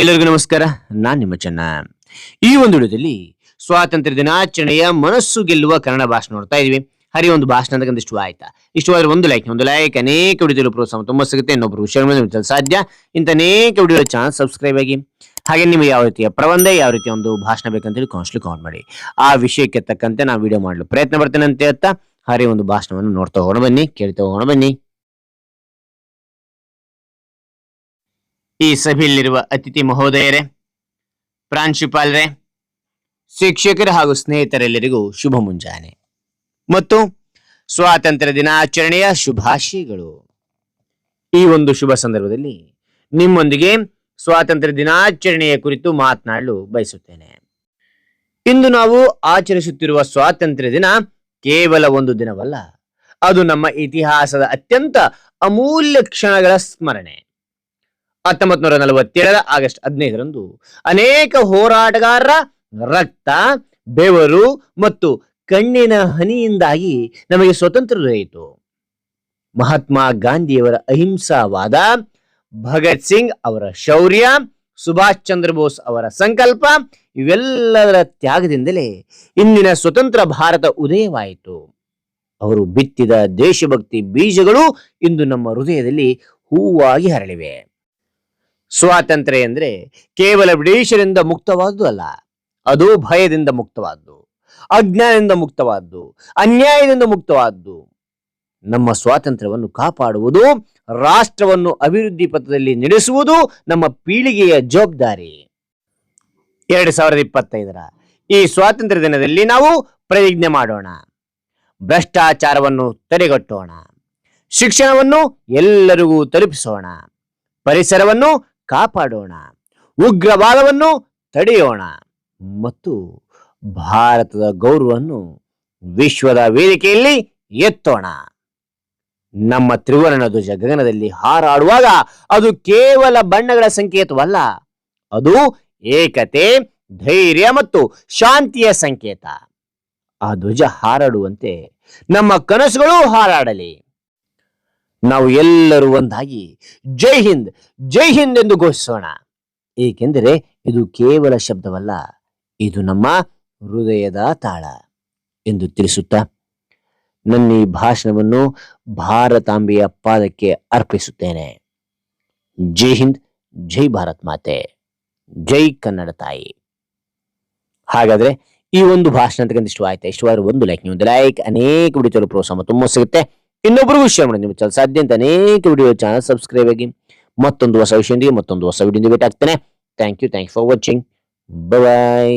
ಎಲ್ಲರಿಗೂ ನಮಸ್ಕಾರ. ನಾನ್ ನಿಮ್ಮ ಚೆನ್ನ. ಈ ಒಂದು ವಿಡಿಯೋದಲ್ಲಿ ಸ್ವಾತಂತ್ರ್ಯ ದಿನಾಚರಣೆಯ ಮನಸ್ಸು ಗೆಲ್ಲುವ ಕನ್ನಡ ಭಾಷಣ ನೋಡ್ತಾ ಇದೀವಿ. ಹರಿ ಒಂದು ಭಾಷಣ ಅಂತಕ್ಕಂಥ ಇಷ್ಟ ಆಯ್ತಾ? ಇಷ್ಟವಾದ್ರೆ ಒಂದು ಲೈಕ್ ಒಂದು ಲೈಕ್ ಅನೇಕ ವಿಡಿಯೋದಲ್ಲಿ ಪ್ರೋತ್ಸಾಹ ತುಂಬಾ ಸಿಗುತ್ತೆ. ಇನ್ನೊಬ್ರು ವಿಷಯ ಸಾಧ್ಯ. ಇಂಥ ಅನೇಕ ವಿಡಿಯೋ ಚಾನಲ್ ಸಬ್ಸ್ಕ್ರೈಬ್ ಆಗಿ. ಹಾಗೆ ನಿಮಗೆ ಯಾವ ರೀತಿಯ ಪ್ರಬಂಧ, ಯಾವ ರೀತಿಯ ಒಂದು ಭಾಷಣ ಬೇಕಂತೇಳಿ ಕಾನ್ಸ್ಟ್ಲಿ ಕಾಮೆಂಟ್ ಮಾಡಿ. ಆ ವಿಷಯಕ್ಕೆ ತಕ್ಕಂತೆ ನಾವು ವಿಡಿಯೋ ಮಾಡಲು ಪ್ರಯತ್ನ ಪಡ್ತೇನೆ ಅಂತ ಹೇಳ್ತಾ, ಹರಿ ಒಂದು ಭಾಷಣವನ್ನು ನೋಡ್ತಾ ಹೋಗೋಣ ಬನ್ನಿ, ಕೇಳ್ತಾ ಹೋಗೋಣ ಬನ್ನಿ. ಈ ಸಭೆಯಲ್ಲಿರುವ ಅತಿಥಿ ಮಹೋದಯರೇ, ಪ್ರಾಂಶುಪಾಲರೇ, ಶಿಕ್ಷಕರು ಹಾಗೂ ಸ್ನೇಹಿತರೆಲ್ಲರಿಗೂ ಶುಭ ಮುಂಜಾನೆ. ಮತ್ತು ಸ್ವಾತಂತ್ರ್ಯ ದಿನಾಚರಣೆಯ ಶುಭಾಶಯಗಳು. ಈ ಒಂದು ಶುಭ ಸಂದರ್ಭದಲ್ಲಿ ನಿಮ್ಮೊಂದಿಗೆ ಸ್ವಾತಂತ್ರ್ಯ ದಿನಾಚರಣೆಯ ಕುರಿತು ಮಾತನಾಡಲು ಬಯಸುತ್ತೇನೆ. ಇಂದು ನಾವು ಆಚರಿಸುತ್ತಿರುವ ಸ್ವಾತಂತ್ರ್ಯ ದಿನ ಕೇವಲ ಒಂದು ದಿನವಲ್ಲ. ಅದು ನಮ್ಮ ಇತಿಹಾಸದ ಅತ್ಯಂತ ಅಮೂಲ್ಯ ಕ್ಷಣಗಳ ಸ್ಮರಣೆ. ಹತ್ತೊಂಬತ್ ನೂರ ನಲವತ್ತೇಳರ ಆಗಸ್ಟ್ ಹದಿನೈದರಂದು ಅನೇಕ ಹೋರಾಟಗಾರರ ರಕ್ತ, ಬೆವರು ಮತ್ತು ಕಣ್ಣಿನ ಹನಿಯಿಂದಾಗಿ ನಮಗೆ ಸ್ವತಂತ್ರ ದೊರೆಯಿತು. ಮಹಾತ್ಮ ಗಾಂಧಿಯವರ ಅಹಿಂಸಾವಾದ ಭಗತ್ ಸಿಂಗ್ ಅವರ ಶೌರ್ಯ, ಸುಭಾಷ್ ಚಂದ್ರ ಬೋಸ್ ಅವರ ಸಂಕಲ್ಪ ಇವೆಲ್ಲದರ ತ್ಯಾಗದಿಂದಲೇ ಇಂದಿನ ಸ್ವತಂತ್ರ ಭಾರತ ಉದಯವಾಯಿತು. ಅವರು ಬಿತ್ತಿದ ದೇಶಭಕ್ತಿ ಬೀಜಗಳು ಇಂದು ನಮ್ಮ ಹೃದಯದಲ್ಲಿ ಹೂವಾಗಿ ಹರಳಿವೆ. ಸ್ವಾತಂತ್ರ್ಯ ಎಂದರೆ ಕೇವಲ ಬ್ರಿಟಿಷರಿಂದ ಮುಕ್ತವಾದ್ದು ಅಲ್ಲ, ಅದು ಭಯದಿಂದ ಮುಕ್ತವಾದ್ದು, ಅಜ್ಞಾನದಿಂದ ಮುಕ್ತವಾದ್ದು, ಅನ್ಯಾಯದಿಂದ ಮುಕ್ತವಾದ್ದು. ನಮ್ಮ ಸ್ವಾತಂತ್ರ್ಯವನ್ನು ಕಾಪಾಡುವುದು, ರಾಷ್ಟ್ರವನ್ನು ಅಭಿವೃದ್ಧಿ ಪಥದಲ್ಲಿ ನಡೆಸುವುದು ನಮ್ಮ ಪೀಳಿಗೆಯ ಜವಾಬ್ದಾರಿ. ಎರಡು ಸಾವಿರದ ಇಪ್ಪತ್ತೈದರ ಈ ಸ್ವಾತಂತ್ರ್ಯ ದಿನದಲ್ಲಿ ನಾವು ಪ್ರತಿಜ್ಞೆ ಮಾಡೋಣ, ಭ್ರಷ್ಟಾಚಾರವನ್ನು ತಡೆಗಟ್ಟೋಣ, ಶಿಕ್ಷಣವನ್ನು ಎಲ್ಲರಿಗೂ ತಲುಪಿಸೋಣ, ಪರಿಸರವನ್ನು ಕಾಪಾಡೋಣ. ಉಗ್ರವಾದವನ್ನು ತಡೆಯೋಣ. ಮತ್ತು ಭಾರತದ ಗೌರವವನ್ನು ವಿಶ್ವದ ವೇದಿಕೆಯಲ್ಲಿ ಎತ್ತೋಣ. ನಮ್ಮ ತ್ರಿವರ್ಣ ಧ್ವಜ ಗಗನದಲ್ಲಿ ಹಾರಾಡುವಾಗ ಅದು ಕೇವಲ ಬಣ್ಣಗಳ ಸಂಕೇತವಲ್ಲ, ಅದು ಏಕತೆ, ಧೈರ್ಯ ಮತ್ತು ಶಾಂತಿಯ ಸಂಕೇತ. ಆ ಧ್ವಜ ಹಾರಾಡುವಂತೆ ನಮ್ಮ ಕನಸುಗಳು ಹಾರಾಡಲಿ. ನಾವು ಎಲ್ಲರೂ ಒಂದಾಗಿ ಜೈ ಹಿಂದ್ ಜೈ ಹಿಂದ್ ಎಂದು ಘೋಷಿಸೋಣ. ಏಕೆಂದರೆ ಇದು ಕೇವಲ ಶಬ್ದವಲ್ಲ, ಇದು ನಮ್ಮ ಹೃದಯದ ತಾಳ ಎಂದು ತಿಳಿಸುತ್ತಾ ನನ್ನ ಈ ಭಾಷಣವನ್ನು ಭಾರತಾಂಬೆಯ ಪಾದಕ್ಕೆ ಅರ್ಪಿಸುತ್ತೇನೆ. ಜೈ ಹಿಂದ್, ಜೈ ಭಾರತ್ ಮಾತೆ, ಜೈ ಕನ್ನಡ ತಾಯಿ. ಹಾಗಾದ್ರೆ ಈ ಒಂದು ಭಾಷಣ ಅಂತಕ್ಕಂಥ ಇಷ್ಟವಾಯ್ತಾ? ಇಷ್ಟವಾದ್ರೆ ಒಂದು ಲೈಕ್ ನೀವು ಒಂದು ಲೈಕ್ ಅನೇಕ ವಿಡಿಯೋ ಪ್ರೋತ್ಸಾಹ ತುಂಬ ಸಿಗುತ್ತೆ. ಇನ್ನೊಬ್ಬರಿಗೂ ಶೇರ್ ಮಾಡಿ ನಿಮ್ಮ ಚಾನಲ್ ಸಾಧ್ಯ ಅಂತ ಅನೇಕ ವಿಡಿಯೋ ಚಾನಲ್ ಸಬ್ಸ್ಕ್ರೈಬ್ ಆಗಿ ಮತ್ತೊಂದು ಹೊಸ ವಿಷಯದೊಂದಿಗೆ ಮತ್ತೊಂದು ಹೊಸ ವಿಡಿಯೋದಿಂದ ಭೇಟಿ ಆಗ್ತೇನೆ. Thank you thank for watching bye